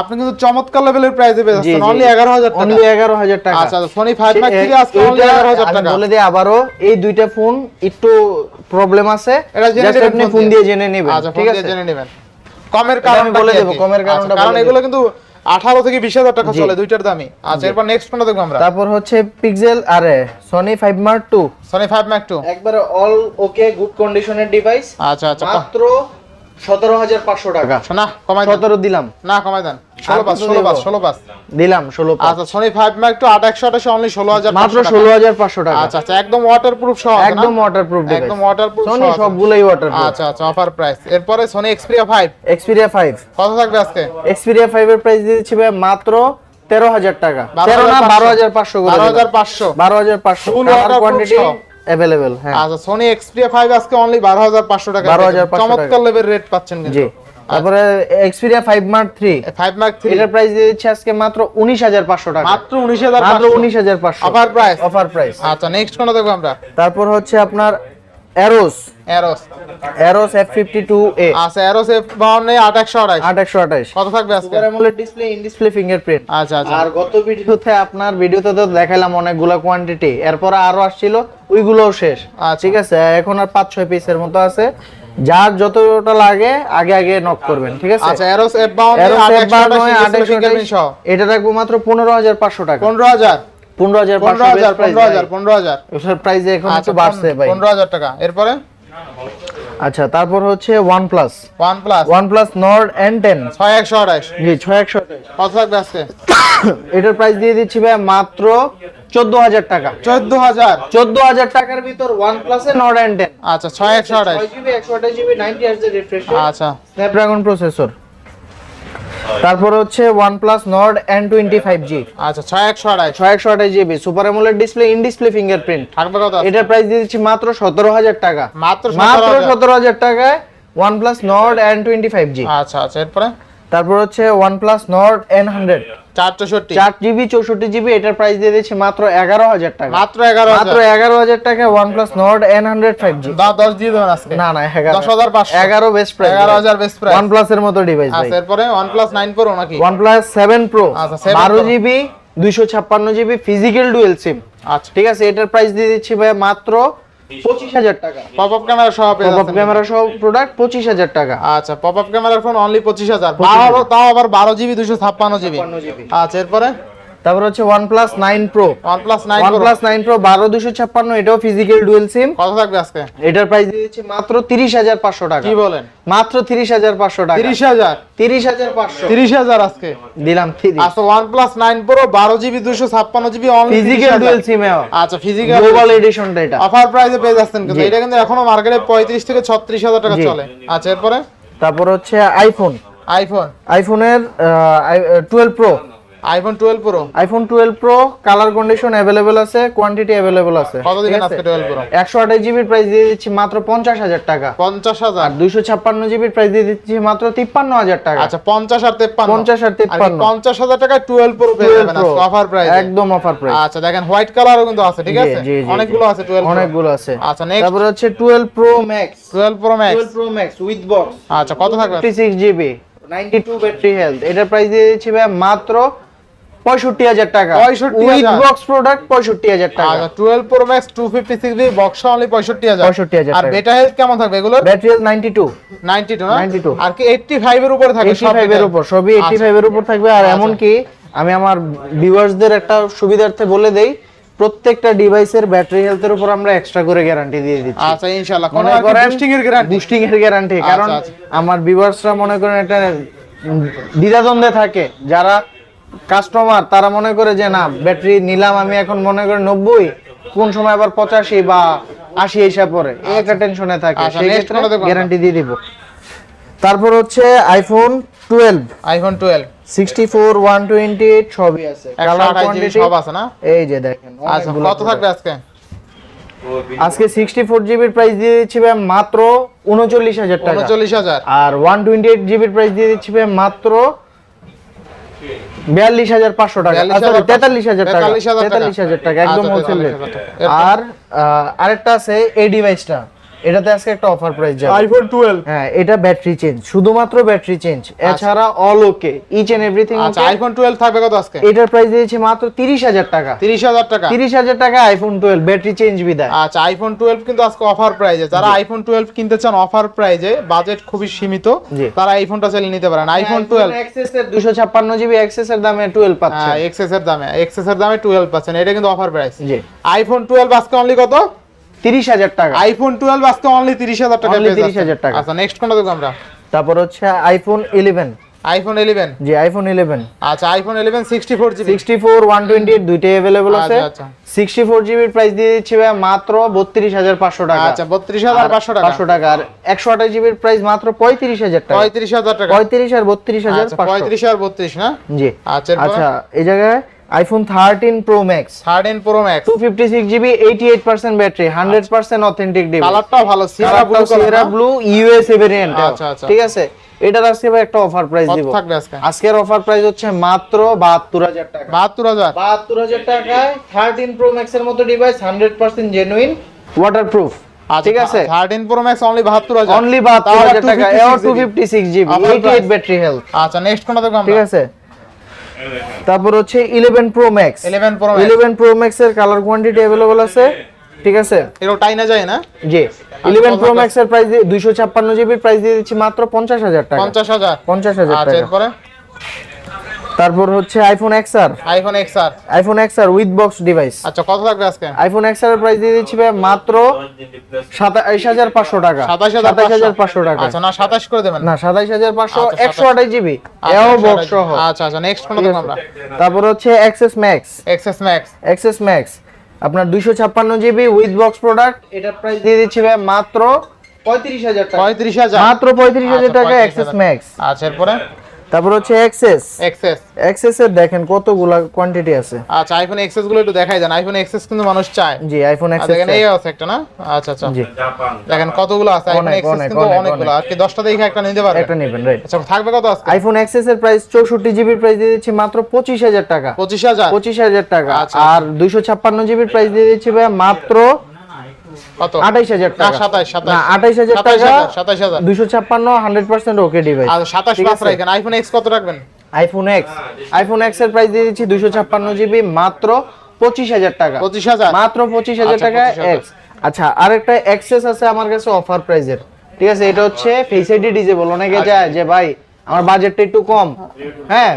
আপনি কিন্তু চমৎকার লেভেলের প্রাইসে পেয়ে যাচ্ছেন অনলি এগারো হাজার টাকা। অনলি এগারো হাজার টাকা। আচ্ছা সনি ফাইভ মার্ক থ্রি আজকে অনলি এইটা এগারো হাজার আমি টাকা। বলে দিই আবারও এই দুইটা ফোন একটু প্রবলেম আছে। এটা জেনে নেবেন আপনি ফোন দিয়ে। জেনে নেবেন আচ্ছা ঠিক আছে? জেনে নেবেন। কমের কারণ আমি বলে দেবো, কমের কারণটা কারণ এগুলো কিন্তু আঠারো থেকে বিশ হাজার টাকা চলে দুইটার দামই। আচ্ছা এরপর নেক্সট কোনটা দেখব আমরা। তারপর হচ্ছে পিক্সেল আরে Sony five Mark two Sony five Mark two একবারে অল ওকে গুড কন্ডিশনের ডিভাইস আচ্ছা আচ্ছা মাত্র সতেরো হাজার পাঁচশো টাকা। না কমাই সতেরো দিলাম। না কমাই দেন। ষোলো আর ষোলো দেবো? ষোলো পাস দিলাম ষোলো আচ্ছা সনি ফাইভ ম্যাক টু আট আঠাশে অনলি ষোলো হাজার মাত্র ষোলো হাজার পাঁচশো টাকা। আচ্ছা আচ্ছা একদম ওয়াটার প্রুফ সহ? একদম সনি সবগুলোই আচ্ছা আচ্ছা অফার প্রাইস এরপরে Sony Xperia five Xperia five কত থাকবে আজকে? এক্সপিরিয়া ফাইভ এর প্রাইস দিয়েছি ভাই মাত্র তেরো হাজার টাকা। তেরো না বারো হাজার পাঁচশো বারো হাজার পাঁচশো। বারো হাজার পাঁচশো কোয়ান্টিটি অ্যাভেলেবেল হ্যাঁ। আচ্ছা সনি এক্সপিরিয়া 5 আজকে অনলি বারো হাজার পাঁচশো টাকা 12,500 চমৎকার লেভেল রেট পাচ্ছেন কিন্তু। তারপরে Xperia five Mark three five Mark three এটার প্রাইস দিচ্ছে আজকে মাত্র উনিশ হাজার পাঁচশো টাকা। মাত্র উনিশ হাজার মাত্র উনিশ হাজার পাঁচশো। অফার প্রাইস অফার প্রাইস আচ্ছা নেক্সট কোনটা দেখব আমরা? তারপর হচ্ছে আপনার Arrows Arrows Arrows F fifty two A আচ্ছা এরোস এফ বাউন্ন আট একশো আড়াই আট একশো আঠাশ। কত থাকবে আজকে? AMOLED display in display fingerprint আচ্ছা আচ্ছা। আর গত ভিডিওতে আপনার ভিডিওতে তো দেখাইলাম অনেকগুলো কোয়ান্টিটি এরপর আরও আসছিল ওইগুলোও শেষ। আচ্ছা। ঠিক আছে? এখন আর পাঁচ ছয় পিসের মতো আছে। যার যতটা লাগে আগে আগে নক করবেন ঠিক আছে? আচ্ছা এরোস এফ বাউন্ন Aeros আট F একশো বাহান্ন, আঠাশ আট একশো ফিঙ্গারপ্রিন্ট সহ। আঠাশ, এটা রাখব মাত্র পনেরো হাজার পাঁচশো টাকা। পনেরো হাজার? পনেরো হাজার পনেরো হাজার পনেরো হাজার পনেরো হাজার। ওটার প্রাইস এখন আচ্ছা একটু বাড়ছে ভাই। পনেরো হাজার টাকা। এরপরে? আচ্ছা তারপর হচ্ছে OnePlus OnePlus OnePlus Nord N ten ছয় একশো জি ছয় একশো কত থাকবে আজকে? এটার প্রাইস দিয়ে দিচ্ছি ভাই মাত্র চোদ্দ হাজার টাকা। চোদ্দ হাজার। চোদ্দ হাজার টাকার ভিতর ওয়ান প্লাসে নর্ড এন টেন আচ্ছা ছয় একশো আড়াইশ জিবি একশো আঠাশ জিবি নাইনটি আচ্ছা। স্ন্যাপড্রাগন প্রসেসর তারপর হচ্ছে OnePlus Nord N25G আচ্ছা ছয় একশো GB ছয় একশো আঠাশ GB super AMOLED display in display fingerprint থাকবে কত? এটার প্রাইস দিয়ে দিচ্ছি মাত্র সতেরো হাজার টাকা। মাত্র মাত্র 17,000 সতেরো হাজার টাকায় OnePlus Nord N25G আচ্ছা আচ্ছা এরপরে? তারপর হচ্ছে OnePlus Nord N100 চার চৌষট্টি চার জিবি চৌষট্টি জিবি এটার প্রাইস দিয়ে দিচ্ছি মাত্র এগারো হাজার টাকা। মাত্র এগারো মাত্র হাজার এগারো OnePlus Nord N100 5G দাও দশ দিয়ে দেবেন আজকে। না না এগারো। দশ হাজার পাঁচশো। এগারো বেস্ট প্রাইস এগারো হাজার বেস্ট প্রাইস OnePlus এর মতো ডিভাইস ভাই। আচ্ছা এরপরে ওয়ান প্লাস নাইন প্রো নাকি? OnePlus 7 Pro আচ্ছা, 7 বারো জিবি দুইশো ছাপ্পান্ন জিবি ফিজিক্যাল ডুয়েল সিম আচ্ছা। ঠিক আছে এটার প্রাইস দিয়ে দিচ্ছি ভাই মাত্র পঁচিশ হাজার টাকা। পপ আপ ক্যামেরা সহ পপ আপ ক্যামেরা সহ প্রোডাক্ট পঁচিশ হাজার টাকা। আচ্ছা পপ আপ ক্যামেরার ফোন অনলি পঁচিশ হাজার। তাও আবার বারো জিবি দুশো ছাপ্পান্ন জিবি আচ্ছা এরপরে? তারপর হচ্ছে OnePlus 9 Pro OnePlus 9 Pro OnePlus 9 Pro 12256 এটাও ফিজিক্যাল ডুয়াল সিম কত থাকবে আজকে? এটার প্রাইস দিয়েছি মাত্র 30500 টাকা। কি বলেন? মাত্র 30500 টাকা। 30000 30500 30000 আজকে? দিলাম 3 আচ্ছা OnePlus 9 Pro 12 GB 256 GB only physical dual সিমেও আচ্ছা ফিজিক্যাল গ্লোবাল এডিশনটা এটা। অফার প্রাইসে পেয়ে যাচ্ছেন কিন্তু। এটা কিন্তু এখনও মার্কেটে 35 থেকে 36000 টাকা চলে। আচ্ছা এরপরে? তারপর হচ্ছে আইফোন আইফোন আইফোনের twelve Pro iPhone 12 Pro iPhone twelve Pro colour condition available আছে কোয়ান্টিটি অ্যাভেলেবেল আছে। কত দিবেন আজকে 12 প্রো একশো আঠাশ জিবির প্রাইস দিয়ে দিচ্ছি মাত্র পঞ্চাশ হাজার টাকা। 50000 আর দুইশো ছাপ্পান্ন জিবির প্রাইস দিয়ে দিচ্ছি মাত্র তিপ্পান্ন হাজার টাকা। আচ্ছা 50 আর 53 50 আর 53 50000 টাকা 12 প্রো পেয়ে যাবেন Pro, অফার প্রাইস একদম অফার প্রাইস আচ্ছা দেখেন হোয়াইট কালারও কিন্তু আছে ঠিক আছে? অনেকগুলো আছে 12 অনেকগুলো আছে। আচ্ছা নেক্সট তারপরে হচ্ছে twelve Pro Max 12 Pro Max twelve Pro Max with box আচ্ছা কত থাকবে? Fifty six GB ninety two battery health এটার প্রাইস দিয়ে দিচ্ছি ভাই মাত্র পঁয়ষট্টি হাজার টাকা। 65,000 উইথ বক্স প্রোডাক্ট পঁয়ষট্টি হাজার টাকা। আচ্ছা 12 Pro Max 256 GB box only 65000 65,000 আর টাকা। বেটা হেলথ কেমন থাকবে এগুলো ব্যাটারি হেলথ নাইনটি টু 92 না? 92 আর কি 85 এর উপরে থাকে এইটি সব ফাইভের উপর সবই এইটি ফাইভের উপর থাকবে। আর আচ্ছা। এমনকি আমি আমার ভিউয়ার্সদের একটা সুবিধার্থে বলে দেই প্রত্যেকটা ডিভাইসের ব্যাটারি হেলথের উপর আমরা এক্সট্রা করে গ্যারান্টি দিয়ে দিচ্ছি। আচ্ছা ইনশাআল্লাহ। কোন বুস্টিং এর গ্যারান্টি বুস্টিং এর গ্যারান্টি আচ্ছা, কারণ আচ্ছা। আমার ভিউয়ার্সরা মনে করেন একটা দ্বিধাদ্বন্দ্বে থাকে। যারা কাস্টমার তারা মনে করে যে না ব্যাটারি নিলাম আমি এখন মনে করি নব্বই কোন সময় আবার পঁচাশি বা আশি এসে পরে এই একটা টেনশনে থাকে। আচ্ছা? গ্যারান্টি দিয়ে দিব। তারপর হচ্ছে iPhone twelve iPhone 12 sixty four one twenty eight সবই আছে। কালার 128 জিবি কোয়ান্টিটি সব আছে না? এই যে দেখেন আচ্ছা কত থাকবে আজকে? আজকে সিক্সটি ফোর জিবির প্রাইস দিয়ে দিচ্ছি ভাই মাত্র উনচল্লিশ হাজার টাকা। 39000 আর ওয়ান টোয়েন্টি এইট জিবির প্রাইস দিয়ে দিচ্ছি ভাই মাত্র বিয়াল্লিশ হাজার পাঁচশো টাকা। 42,500 তেতাল্লিশ হাজার টাকা। তেতাল্লিশ হাজার টাকা একদম আচ্ছা, হোলসেল রেট 43,000 টাকা। আর আরেকটা আছে এই ডিভাইসটা এটাতে আজকে একটা অফার প্রাইস যাবে। আইফোন 12 হ্যাঁ এটা ব্যাটারি চেঞ্জ শুধুমাত্র ব্যাটারি চেঞ্জ এছাড়া all okay each and everything আচ্ছা আইফোন 12 থাকবে কত আজকে? এটার প্রাইস দিয়েছি মাত্র তিরিশ হাজার টাকা। 30000 টাকা? তিরিশ হাজার টাকা আইফোন টুয়েলভ ব্যাটারি চেঞ্জ বিদায়। আচ্ছা আইফোন 12 কিন্তু আজকে অফার প্রাইজে যারা আইফোন 12 কিনতে চান অফার প্রাইজে বাজেট খুবই সীমিত। তারা এই ফোনটা চালিয়ে নিতে পারেন। আইফোন 12 এক্সেস এর 256 জিবি এক্সেস এর দামে 12 পাচ্ছেন। এক্সএস এর দামে। এক্সএস এর দামে 12 পাচ্ছেন। এটা কিন্তু অফার প্রাইস জি। আইফোন 12 আজকে অনলি কত? 30000 টাকা আইফোন 12 আজকে অনলি 30000 টাকা Only পেয়ে যাচ্ছেন। 30,000 টাকা। আচ্ছা নেক্সট কোনটা দেখব আমরা তারপর হচ্ছে আইফোন 11 আইফোন 11 জি আইফোন 11 আচ্ছা আইফোন 11 64 জিবি 64 128 দুইটাই अवेलेबल আছে আচ্ছা, আচ্ছা। 64 জিবির প্রাইস দিয়ে দিচ্ছি ভাই মাত্র 32500 টাকা আচ্ছা 32500 টাকা 500 টাকা আর 128 জিবির প্রাইস মাত্র 35000 টাকা 35000 টাকা 35 আর 32500 আচ্ছা 35 আর 32 না জি আচ্ছা, এরপর? আচ্ছা এই জায়গায় iPhone 13 Pro Max 13 Pro Max 256 GB 88% battery 100% authentic device কালারটাও ভালো Sierra blue colour blue USA variant আচ্ছা, আচ্ছা। ঠিক আছে? এটার আজকে ভাই একটা অফার প্রাইস দিব। আজকের অফার প্রাইস হচ্ছে মাত্র 72000 টাকা। 72000 72000 টাকায় 13 প্রো ম্যাক্স এর মতো ডিভাইস 100% জেনুইন ওয়াটারপ্রুফ ঠিক আছে? 13 প্রো ম্যাক্স অনলি 72000 অনলি 72000 টাকা। এও 256 GB Offer price। 88 battery health আচ্ছা নেক্সট কোনটা দেখব ঠিক আছে? তারপর হচ্ছে 11 pro max 11 pro max 11 pro max এর কালার কোয়ান্টিটি अवेलेबल আছে ঠিক আছে এরও টাইনা যায় না জি 11 প্রো ম্যাক্স এর প্রাইস 256 জিবির প্রাইস দিয়ে দিচ্ছি মাত্র 50000 টাকা 50000 50000 আচ্ছা টাকা এরপরে তারপর হচ্ছে iPhone XR iPhone XR iPhone XR with box device আচ্ছা কত থাকবে আজকে? আইফোন এক্সআর এর প্রাইস দিয়ে দিচ্ছি ভাই মাত্র 27500 টাকা। 27500 টাকা। আচ্ছা না 27 করে দেবেন। না 27500 আচ্ছা, 128 জিবি। আচ্ছা, এও বক্স সহ। আচ্ছা আচ্ছা নেক্সট ঠিক দেখব আমরা? তারপর হচ্ছে XS Max XS Max XS Max আপনার 256 জিবি উইথ বক্স প্রোডাক্ট এটার প্রাইস দিয়ে দিচ্ছি ভাই মাত্র 35000 টাকা। 35000 মাত্র 35000 আচ্ছা, টাকা 35,000 এক্সএস ম্যাক্স আচ্ছা এরপরে? তারপর হচ্ছে এক্সএস এক্সএস এক্সএস এর দেখেন কতগুলা কোয়ান্টিটি আছে। আচ্ছা আইফোন এক্সএসগুলো একটু দেখাই যান আইফোন এক্সএস কিন্তু মানুষ চায়। জি আইফোন আর এক্সএস দেখেন এই আছে একটা না? আচ্ছা আচ্ছা। জি। দেখেন কতগুলো আছে। আইফোন এক্সএস কিন্তু অনেকগুলো। আর কি 10টা দেখে একটা নিতে পারবে? একটা নেবেন রাইট আচ্ছা থাকবে কত আজকে? আইফোন এক্সএস এর প্রাইস 64 জিবির প্রাইস দিয়ে দিচ্ছি মাত্র 25000 টাকা। 25000 25000 টাকা। আচ্ছা, আর 256 জিবির প্রাইস দিয়ে দিচ্ছি ভাই মাত্র কত? 28000 টাকা। 27 27 না 28000 টাকা 27000 256 100% ওকে ডিভাইস আর 27 ঠিক রাখেন আইফোন এক্স কত রাখবেন? আইফোন এক্স আইফোন এক্সের প্রাইস দিয়ে দিচ্ছি 256 জিবি মাত্র 25000 টাকা। 25000 মাত্র 25000 আচ্ছা, টাকা এক্স আচ্ছা আরেকটা এক্সেস আছে আমার কাছে অফার প্রাইজের ঠিক আছে এটা হচ্ছে ফেস আইডি ডিজেবল অনেকে আচ্ছা। যায় যে ভাই আমার বাজেটটা একটু কম। হ্যাঁ?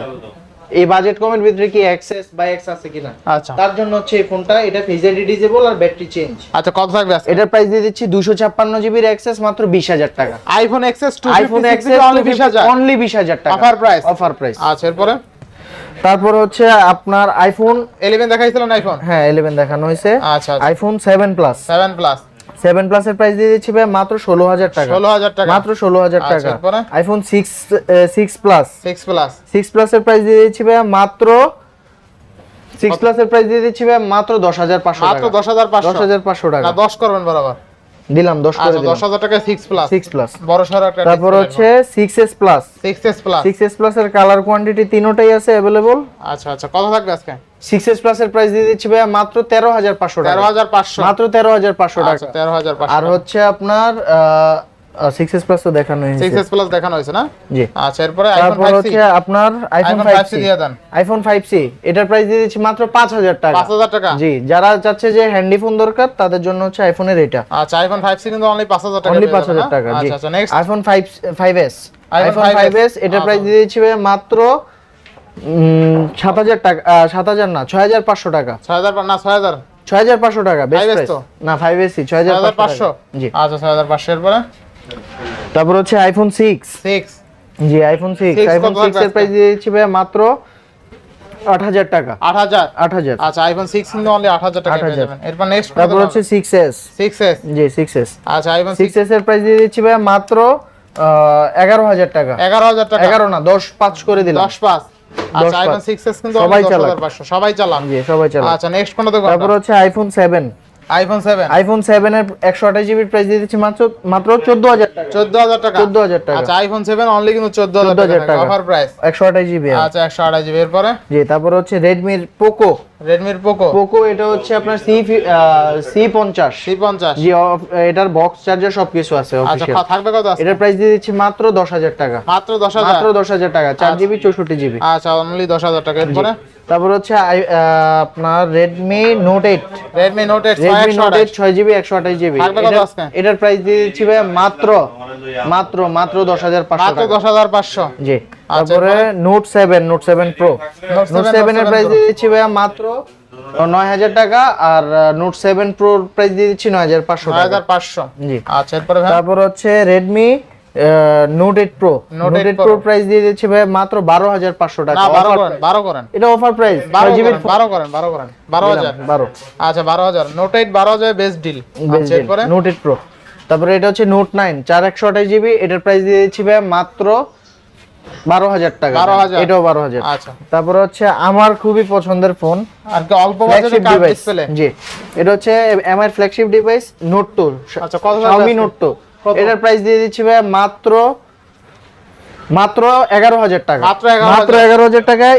এই বাজেট কমের ভিতরে কি অ্যাক্সেস বা এক্স আছে কিনা? আচ্ছা। তার জন্য হচ্ছে এই ফোনটা এটা ফিজিক্যালি ডিজেবল আর ব্যাটারি চেঞ্জ আচ্ছা কত থাকবে এটার প্রাইস দিয়ে দিচ্ছি দুশো ছাপ্পান্ন জিবির অ্যাক্সেস মাত্র বিশ হাজার টাকা। IPhone XS two iPhone XS only বিশ হাজার। অনলি বিশ হাজার টাকা। Offer প্রাইস অফার প্রাইস আচ্ছা এরপরে? তারপর হচ্ছে আপনার আইফোন ইলেভেন দেখাইছিলেন আইফোন হ্যাঁ ইলেভেন দেখানো হয়েছে। আচ্ছা iPhone seven plus seven plus seven প্লাসের প্রাইস দিয়ে দিচ্ছি ভাই মাত্র ষোলো হাজার টাকা। ষোলো হাজার টাকা। মাত্র ষোলো হাজার টাকা। এরপরে? IPhone six six plus six plus six প্লাসের প্রাইস দিয়ে দিচ্ছি ভাই মাত্র সিক্স প্লাসের প্রাইস দিয়ে দিচ্ছি ভাই মাত্র দশ হাজার পাঁচশো মাত্র দশ হাজার পাঁচশো। দশ হাজার পাঁচশো টাকা। দশ করবেন বরাবর। দিলাম দশ করে আচ্ছা দিলাম। দশ হাজার টাকা সিক্স প্লাস সিক্স প্লাস বড় সড়ো একটা তারপর হচ্ছে six S plus six S plus six S plus এর কালার কোয়ান্টিটি তিনোটাই আছে অ্যাভেলেবল আচ্ছা আচ্ছা কত থাকবে আজকে? সিক্স এস প্লাস এর প্রাইস দিয়ে দিচ্ছি ভাই মাত্র তেরো হাজার পাঁচশো তেরো টাকা হাজার পাঁচশো। মাত্র তেরো হাজার পাঁচশো টাকা আচ্ছা তেরো হাজার আর হচ্ছে আপনার সিক্স এস প্লাস তো দেখানো সিক্স হয়েছে। এস প্লাস দেখানো হয়েছে না? জি। আচ্ছা এরপরে আইফোন তারপর হচ্ছে আপনার আইফোন ফাইভ সি দিয়ে দেন। আইফোন ফাইভ সি এটার প্রাইস দিয়ে দিচ্ছি মাত্র পাঁচ হাজার টাকা। পাঁচ হাজার টাকা? জি যারা চাচ্ছে যে হ্যান্ডি ফোন দরকার তাদের জন্য হচ্ছে আইফোনের এটা। আচ্ছা আইফোন ফাইভ সি কিন্তু অনলি পাঁচ হাজার টাকা অনলি পাঁচ হাজার টাকা জি। আচ্ছা আচ্ছা next iPhone five five S iPhone five S এটার প্রাইস দিয়ে দিচ্ছি মাত্র সাত হাজার টাকা সাত হাজার না ছয় হাজার পাঁচশো টাকা। ছয় হাজার না ছয় হাজার। ছয় হাজার পাঁচশো টাকা বেস্ট প্রাইস না ফাইভ এসি ছয় হাজার পাঁচশো জি। আচ্ছা ছয় হাজার পাঁচশো। এরপরে? তারপর হচ্ছে আইফোন সিক্স সিক্স জি আইফোন সিক্স আইফোন সিক্স এর প্রাইস দিয়ে দিচ্ছি ভাই মাত্র আট হাজার টাকা। আট হাজার? আট হাজার। আচ্ছা আইফোন সিক্স কিন্তু অনলি আট হাজার টাকা পেয়ে 8,000 এরপর নেক্সট তারপর হচ্ছে সিক্স এস সিক্স এস জি সিক্স এস আচ্ছা আইফোন সিক্স এস এর প্রাইস দিয়ে দিচ্ছি ভাই মাত্র এগারো হাজার টাকা। এগারো হাজার টাকা। এগারো না দশ পাঁচ করে দিলাম। দশ পাঁচ। আচ্ছা আইফোন সিক্স এস কিন্তু সবাই চালান সবাই চালান জি সবাই চালান আচ্ছা নেক্সট কোনটা দেখো তারপর হচ্ছে iPhone seven iPhone seven iPhone seven এর একশো আঠাশ জিবির প্রাইস দিয়ে দিচ্ছি মাত্র মাত্র চোদ্দ হাজার টাকা। চোদ্দ হাজার টাকা? চোদ্দ হাজার টাকা। আচ্ছা আইফোন সেভেন অনলি কিন্তু চোদ্দ 14,000 হাজার টাকা। অফার প্রাইস একশো আঠাশ জিবি আচ্ছা একশো আড়াই জিবি এরপরে? জি তারপর হচ্ছে রেডমির পোকো রেডমির পোকো পোকো এটা হচ্ছে আপনার পঞ্চাশ। সি পঞ্চাশ। জি এটার বক্স চার্জার সবকিছু আছে আচ্ছা থাকবে কত আছে? এটার প্রাইস দিয়ে দিচ্ছি মাত্র দশ হাজার টাকা। মাত্র দশ হাজার? মাত্র দশ হাজার টাকা চার জিবি চৌষট্টি জিবি আচ্ছা অনলি দশ হাজার টাকা। এরপরে? তারপর হচ্ছে আপনার একশো নোট আঠাশ। এইট ছয় জিবি একশো আঠাশ জিবি কত আজকে? এটার প্রাইস দিয়ে দিচ্ছি ভাই মাত্র মাত্র মাত্র দশ হাজার পাঁচশো মাত্র টাকা। দশ হাজার পাঁচশো। জি। আচ্ছা, তারপরে note seven note seven pro Note 7, seven এর প্রাইস Pro। দিয়ে দিচ্ছি ভাইয়া মাত্র নয় হাজার টাকা আর নোট সেভেন প্রোর প্রাইস দিয়ে দিচ্ছি নয় হাজার পাঁচশো নয় টাকা। পাঁচশো। জি। আচ্ছা তারপর হচ্ছে Redmi note eight pro Note note 8 eight pro price দিয়ে দিচ্ছি ভাই মাত্র বারো হাজার পাঁচশো টাকা। না বারো Offer করেন price। বারো করেন। এটা অফার প্রাইস বারো জিবির করেন বারো করেন বারো করেন বারো হাজার। বারো। আচ্ছা বারো হাজার। নোট এইট বারো হাজার বেস্ট ডিল এইট প্রো তারপরে এটা হচ্ছে নোট নাইন চার একশো আঠাশ জিবি এটার প্রাইস দিয়ে দিচ্ছি ভাই মাত্র বারো হাজার টাকা। 12,000 এটাও বারো হাজার। আচ্ছা। তারপরে হচ্ছে আমার খুবই পছন্দের ফোন আর কি অল্প বাজেটে ফ্ল্যাগশিপ ডিভাইস জি। এটা হচ্ছে Mi flagship device note two আচ্ছা? নোট টু কত? এটার প্রাইস দিয়ে দিচ্ছি ভাই মাত্র মাত্র এগারো হাজার টাকা। মাত্র 11,000 মাত্র এগারো হাজার টাকায়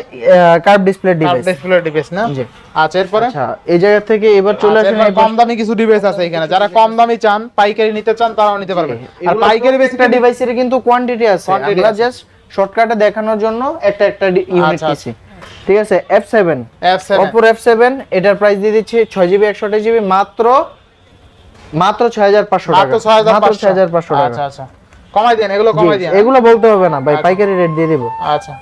curve display device display device না? জি। আচ্ছা এরপরে? আচ্ছা এই জায়গা থেকে এবার চলে আচ্ছা, আসেন কম দামি কিছু ডিভাইস আছে এখানে। যারা কম দামি চান পাইকারি নিতে চান তারাও নিতে পারবে। আর পাইকারি বেশি একটা ডিভাইসের কিন্তু কোয়ান্টিটি আছে। আমরা জাস্ট শর্টকাটে দেখানোর জন্য একটা একটা ইউনিট আচ্ছা, নিছি। ঠিক আছে? F7 F7 Oppo F7 এটার প্রাইস দিয়ে দিচ্ছি 6GB 128GB মাত্র মাত্র 6500 টাকা। মাত্র 6500 মাত্র 6500 টাকা। আচ্ছা আচ্ছা। কমাই দেন এগুলো কমাই দেন। এগুলো বলতে হবে না ভাই আচ্ছা। পাইকারি রেট দিয়ে দেব। আচ্ছা।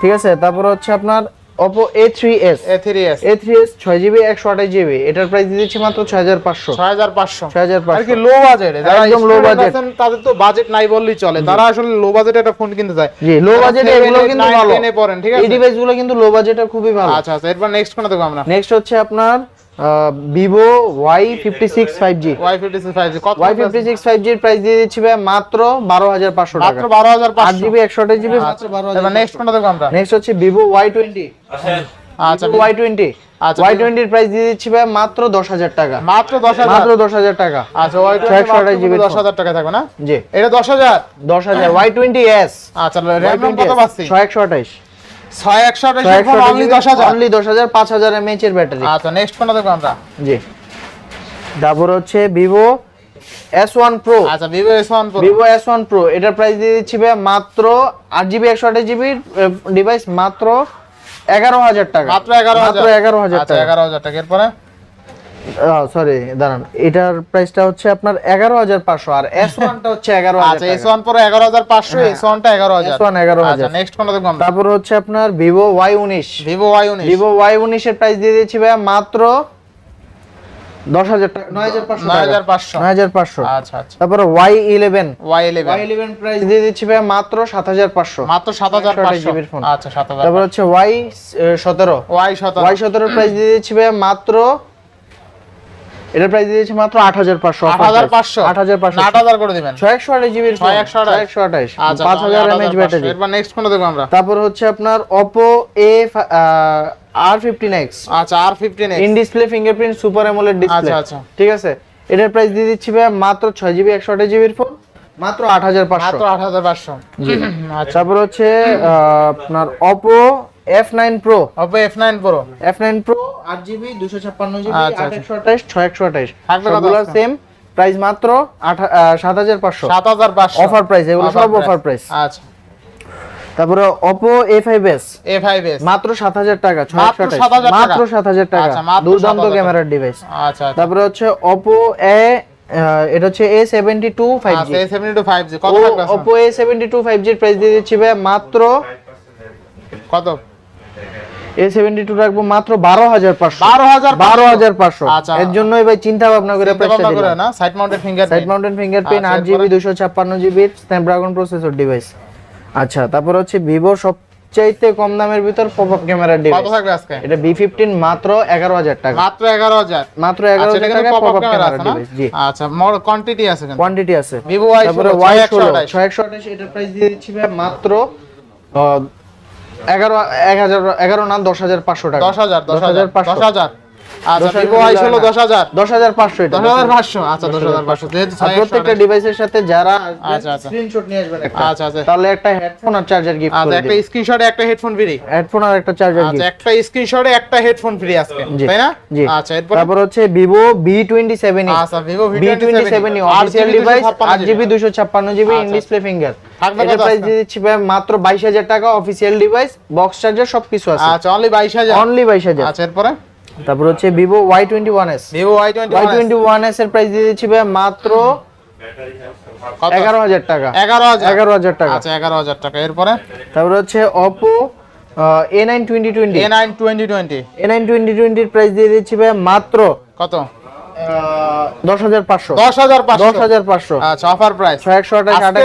ঠিক আছে তারপর হচ্ছে আপনার Oppo A3s A3s A3s 6GB 128GB এটার প্রাইস দিয়ে দিচ্ছি মাত্র 6500 6500 6500 আর কি লো বাজেট যারা একদম budget। আছেন তাদের তো বাজেট নাই বললেই চলে। তারা আসলে লো বাজেটে একটা ফোন কিনতে চায়। জি লো বাজেটে এগুলো কিন্তু ভালো। ten পড়েন ঠিক এই ডিভাইসগুলো কিন্তু লো বাজেটে খুবই ভালো। আচ্ছা আচ্ছা এরপর নেক্সট কোন দেখো আমরা? নেক্সট হচ্ছে আপনার Vivo Y fifty six five G Y56 5G কত ওয়াই ফিফটি সিক্স ফাইভ জির প্রাইস দিয়ে দিচ্ছি ভাই মাত্র বারো হাজার পাঁচশো টাকা। মাত্র 12500 আট জিবি একশো আঠাশ জিবি বারো নেক্সট কোনটা দেখো আমরা? নেক্সট হচ্ছে ভিভো ওয়াই টোয়েন্টি আচ্ছা। ওয়াই টোয়েন্টি আচ্ছা, ওয়াই টোয়েন্টির প্রাইস দিয়ে দিচ্ছি ভাই মাত্র দশ হাজার টাকা। মাত্র 10000 মাত্র দশ হাজার টাকা। আচ্ছা Y20 ছয়শো আঠাশ জিবি 10000 টাকা থাকবে না? জি। এটা 10000 দশ হাজার। ওয়াই টোয়েন্টি এস আচ্ছা র‍্যাম কত পাচ্ছি? ছয় একশো আঠাশ। এমএইচ এর ব্যাটারি। আচ্ছা নেক্সট কোনটা দেখো আমরা। জি। তারপর হচ্ছে ভিভো এস ওয়ান প্রো আচ্ছা Vivo S1 Pro S one pro এটার প্রাইস দিয়ে দিচ্ছি ভাই মাত্র আট জিবি একশো আঠাশ জিবির ডিভাইস মাত্র এগারো হাজার টাকা। মাত্র 11000 মাত্র এগারো হাজার আচ্ছা টাকা। 11000 টাকা। এরপরে? সরি দাঁড়ান। এটার প্রাইসটা হচ্ছে আপনার এগারো হাজার পাঁচশো আর এস ওয়ানটা হচ্ছে এগারো আচ্ছা এস ওয়ান প্রো এগারো হাজার পাঁচশো এস ওয়ানটা এগারো হাজার। S1 11,000 আচ্ছা নেক্সট কোনটা দেখব আমরা? তারপর হচ্ছে আপনার ভিভো ওয়াই উনিশ। ভিভো ওয়াই উনিশ। ভিভো ওয়াই উনিশের প্রাইস দিয়ে দিচ্ছি ভাইয়া মাত্র দশ হাজার টাকা। নয় হাজার পাঁচশো নয় হাজার পাঁচশো। নয় হাজার পাঁচশো। আচ্ছা আচ্ছা। তারপরে Y eleven Y eleven Y eleven price দিয়ে দিচ্ছি ভাইয়া মাত্র সাত হাজার পাঁচশো। মাত্র সাত হাজার পাঁচশো। জিবির ফোন আচ্ছা সাত হাজার তারপর হচ্ছে ওয়াই সতেরো। ওয়াই সতেরো। ওয়াই সতেরো প্রাইস দিয়ে দিচ্ছি ভাইয়া মাত্র এটার প্রাইস দিয়ে মাত্র আট হাজার পাঁচশো আট হাজার পাঁচশো। আট হাজার পাঁচশো। আট হাজার করে দিবেন। ছয় একশো আঠাশ জিবির ছয় একশো আঠাশ? একশো আঠাশ। আচ্ছা পাঁচ হাজার এমএচ ব্যাটারি এরপর নেক্সট দেখব আমরা। তারপর হচ্ছে আপনার Oppo A R fifteen X আচ্ছা R fifteen in display fingerprint super AMOLED display আচ্ছা, আচ্ছা। ঠিক আছে? এটার প্রাইস দিয়ে দিচ্ছি ভাই মাত্র ছয় জিবি একশো আঠাশ জিবির ফোন মাত্র আট হাজার পাঁচশো। মাত্র আট হাজার পাঁচশো। আচ্ছা। তারপর হচ্ছে আহ, আপনার Oppo F nine pro Oppo F nine pro F nine pro আট জিবি দুশো ছাপ্পান্ন জিবি আচ্ছা, আঠাশ। ছয় একশো? সেম প্রাইস মাত্র সাত হাজার পাঁচশো। সাত হাজার পাঁচশো। অফার প্রাইস এগুলো সব অফার প্রাইস আচ্ছা। তারপরে Oppo A five S A five S মাত্র সাত হাজার টাকা মাত্র 7,000 টাকা? সাত হাজার টাকা। আচ্ছা, দুর্দান্ত ক্যামেরার ডিভাইস আচ্ছা আচ্ছা। তারপরে হচ্ছে Oppo এ এটা হচ্ছে A seventy two five G আচ্ছা A seventy two five G কত Oppo A seventy two five জির প্রাইস দিয়ে দিচ্ছি ভাই মাত্র কত? এ সেভেন্টি টু রাখব মাত্র বারো হাজার পাঁচশো। বারো হাজার বারো হাজার পাঁচশো। আচ্ছা। এর জন্যই ভাই চিন্তা ভাবনা করে না side mounted finger side mountain fingerprint আচ্ছা, আট জিবি দুশো ছাপ্পান্ন জিবির স্ন্যাপড্রাগন প্রসেসর ডিভাইস আচ্ছা তারপর হচ্ছে ভিভো সবচাইতে কম দামের ভিতর পপ আপ কত ডিভাইস থাকবে আজকে? এটা বি ফিফটিন মাত্র টাকা। মাত্র এগারো হাজার? মাত্র আচ্ছা টাকা pop up camera camera device জি। আচ্ছা মোর কোয়ান্টিটি আছে কিন্তু। কোয়ান্টিটি আছে। এটার প্রাইস দিয়ে দিচ্ছি ভাই মাত্র এগারো এক হাজার এগারো না দশ হাজার পাঁচশো টাকা। দশ হাজার দশ হাজার পাঁচশো। দশ হাজার। আচ্ছা ভিভো ওয়াই ষোলো দশ হাজার। দশ হাজার পাঁচশো দশ হাজার পাঁচশো আচ্ছা দশ হাজার পাঁচশো। যেহেতু আর ছয় একশো প্রত্যেকটা ডিভাইসের সাথে যারা আচ্ছা, আচ্ছা। স্ক্রিনশট নিয়ে আসবেন আচ্ছা আচ্ছা। তাহলে একটা হেডফোন আর চার্জার গিফট আচ্ছা একটা স্ক্রিনশটে একটা হেডফোন ফ্রি হেডফোন আর একটা চার্জার আচ্ছা একটা স্ক্রিনশটে একটা হেডফোন ফ্রি আজকে তাই না? আচ্ছা এরপর তারপর হচ্ছে ভিভো টোয়েন্টি সেভেন আচ্ছা Vivo V B twenty seven official device আট জিবি দুশো ছাপ্পান্ন জিবি ইন আচ্ছা। ডিসপ্লে ফিঙ্গার এটা প্রাইস দিচ্ছি মাত্র বাইশ হাজার টাকা অফিসিয়াল ডিভাইস বক্স চার্জার সবকিছু আছে। আচ্ছা অনলি বাইশ হাজার। অনলি বাইশ হাজার। আচ্ছা এরপরে? তারপর হচ্ছে Vivo Y twenty one S Vivo Y twenty one S এর প্রাইস দিয়ে দিচ্ছি ভাই মাত্র এগারো হাজার টাকা। এগারো হাজার। এগারো হাজার টাকা। আচ্ছা এগারো হাজার টাকা। এরপরে? তারপর হচ্ছে Oppo A nine twenty twenty A nine twenty twenty A nine twenty টোয়েন্টির প্রাইস দিয়ে দিচ্ছি ভাই মাত্র কত? দশ হাজার পাঁচশো। দশ হাজার পাঁচশো। দশ হাজার পাঁচশো। আচ্ছা অফার প্রাইস ছয় একশো আঠাশ আঠাশ।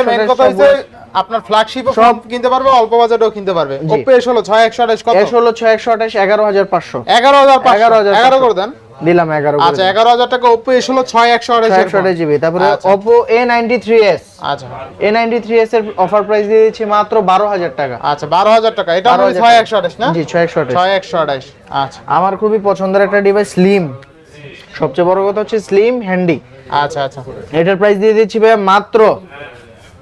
আপনার ফ্ল্যাগশিপ সব কিনতে পারবে অল্প বাজেটও কিনতে পারবে। ওপো এস হলো ছয় একশো আঠাশ কত? এস হলো ছয় একশো আঠাশ এগারো হাজার পাঁচশো। এগারো হাজার এগারো হাজার এগারো করে দেন। দিলাম এগারো আচ্ছা এগারো হাজার টাকা ওপো এস হলো ছয় একশো আঠাশ ছয় একশো আঠাশ জিবি। তারপরে। Oppo A ninety three S আচ্ছা। এ নাইনটি থ্রি এস এর অফার প্রাইস দিয়ে দিচ্ছি মাত্র বারো হাজার টাকা। আচ্ছা বারো হাজার টাকা। এটা হলো ছয়। একশো আঠাশ না? জি ছয় একশো আঠাশ। ছয় একশো আঠাশ। আচ্ছা। আমার খুবই পছন্দের একটা ডিভাইস স্লিম সবচেয়ে বড় কথা হচ্ছে স্লিম হ্যান্ডি আচ্ছা আচ্ছা। এটার প্রাইস দিয়ে দিচ্ছি ভাই মাত্র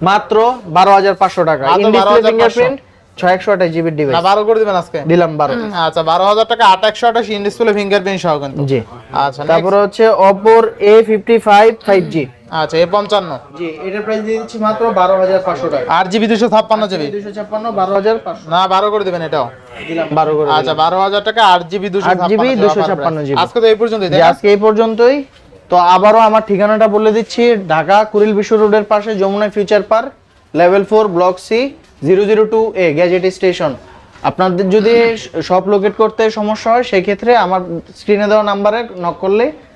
মাত্র বারো হাজার পাঁচশো টাকা। মাত্র ইন ডিসপ্লে 12,500 ফিঙ্গারপ্রিন্ট ছয় একশো আঠাশ জিবির ডিভাইস বারো করে দিবেন আজকে? দিলাম বারো। আচ্ছা বারো হাজার টাকা আট একশো আঠাশ ইন ডিসপ্লে ফিঙ্গারপ্রিন্ট সহ কিন্তু। জি। আচ্ছা তারপরে হচ্ছে অপোর A fifty five five G আচ্ছা এ পঞ্চান্ন। জি এটার প্রাইস দিয়ে দিচ্ছি মাত্র বারো হাজার পাঁচশো টাকা। আট জিবি দুশো ছাপ্পান্ন জিবি। দুশো ছাপ্পান্ন বারো হাজার না বারো করে দিবেন এটাও। বারো করে আচ্ছা বারো হাজার টাকা আট জিবি দুশো 8 GB 256 GB আজকে তো এই পর্যন্তই না? আজকে এই পর্যন্তই। তো আবারও আমার ঠিকানাটা বলে দিচ্ছি ঢাকা কুরিল বিশ্ব রোডের পাশে Jamuna future park level four block C zero zero two A gadget station আপনাদের যদি সব লোকেট করতে সমস্যা হয় সেক্ষেত্রে আমার স্ক্রিনে দেওয়া নাম্বারে নক করলে